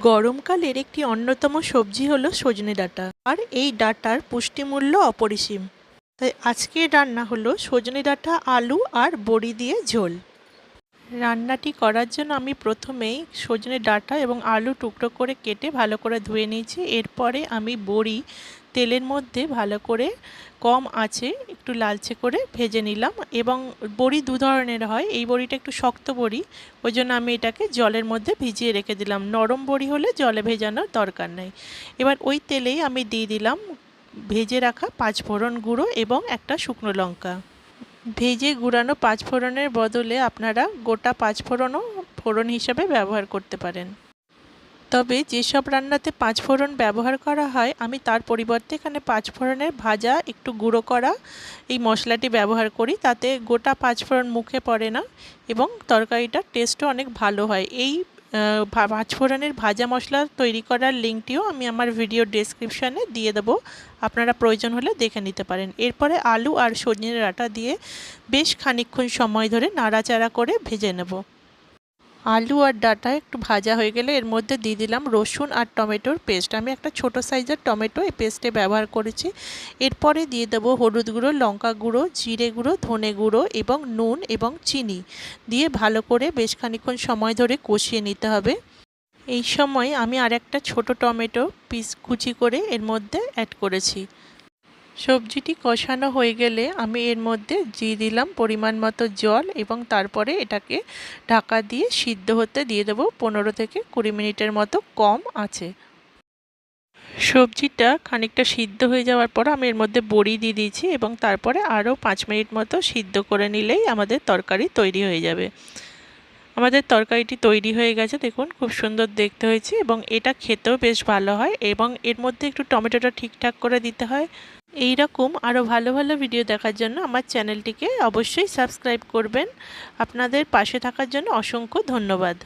গরমকালের একটি অন্যতম সবজি হলো সজনে ডাঁটা। আর এই ডাঁটার পুষ্টিমূল্য অপরিসীম। তাই আজকের রান্না হলো সজনে ডাঁটা, আলু আর বড়ি দিয়ে ঝোল। রান্নাটি করার জন্য আমি প্রথমেই সজনে ডাঁটা এবং আলু টুকরো করে কেটে ভালো করে ধুয়ে নিয়েছি। এরপরে আমি বড়ি তেলের মধ্যে ভালো করে কম আছে একটু লালচে করে ভেজে নিলাম এবং বড়ি দু ধরনের হয়। এই বড়িটা একটু শক্ত বড়ি, ওই জন্য আমি এটাকে জলের মধ্যে ভিজিয়ে রেখে দিলাম। নরম বড়ি হলে জলে ভেজানোর দরকার নেই। এবার ওই তেলেই আমি দিয়ে দিলাম ভেজে রাখা পাঁচফোড়ন গুঁড়ো এবং একটা শুকনো লঙ্কা। ভেজে গুঁড়ানো পাঁচফোড়নের বদলে আপনারা গোটা পাঁচফোড়নও ফোড়ন হিসাবে ব্যবহার করতে পারেন। তবে যেসব রান্নাতে পাঁচফোড়ন ব্যবহার করা হয়, আমি তার পরিবর্তে এখানে পাঁচফোড়নের ভাজা, একটু গুঁড়ো করা এই মশলাটি ব্যবহার করি। তাতে গোটা পাঁচফোড়ন মুখে পড়ে না এবং তরকারিটার টেস্টও অনেক ভালো হয়। এই পাঁচফোড়নের ভাজা মশলা তৈরি করার লিঙ্কটিও আমি আমার ভিডিও ডেসক্রিপশানে দিয়ে দেবো। আপনারা প্রয়োজন হলে দেখে নিতে পারেন। এরপরে আলু আর সজনের আটা দিয়ে বেশ খানিক্ষণ সময় ধরে নাড়াচাড়া করে ভেজে নেব। আলু আর ডাঁটা একটু ভাজা হয়ে গেলে এর মধ্যে দিয়ে দিলাম রসুন আর টমেটোর পেস্ট। আমি একটা ছোট সাইজের টমেটো এই পেস্টে ব্যবহার করেছি। এরপরে দিয়ে দেবো হলুদ গুঁড়ো, লঙ্কা গুঁড়ো, জিরে গুঁড়ো, ধনে গুঁড়ো এবং নুন এবং চিনি। দিয়ে ভালো করে বেশ খানিক্ষণ সময় ধরে কষিয়ে নিতে হবে। এই সময় আমি আর একটা ছোটো টমেটো পিস কুচি করে এর মধ্যে অ্যাড করেছি। সবজিটি কষানো হয়ে গেলে আমি এর মধ্যে দিয়ে দিলাম পরিমাণ মতো জল এবং তারপরে এটাকে ঢাকা দিয়ে সিদ্ধ হতে দিয়ে দেবো পনেরো থেকে কুড়ি মিনিটের মতো কম আছে। সবজিটা খানিকটা সিদ্ধ হয়ে যাওয়ার পর আমি এর মধ্যে বড়ি দিয়ে দিয়েছি এবং তারপরে আরও পাঁচ মিনিট মতো সিদ্ধ করে নিলেই আমাদের তরকারি তৈরি হয়ে যাবে। আমাদের তরকারিটি তৈরি হয়ে গেছে, দেখুন খুব সুন্দর দেখতে হয়েছে এবং এটা খেতেও বেশ ভালো হয় এবং এর মধ্যে একটু টমেটোটা ঠিকঠাক করে দিতে হয়। এই রকম আরও ভালো ভালো ভিডিও দেখার জন্য আমার চ্যানেলটিকে অবশ্যই সাবস্ক্রাইব করবেন। আপনাদের পাশে থাকার জন্য অসংখ্য ধন্যবাদ।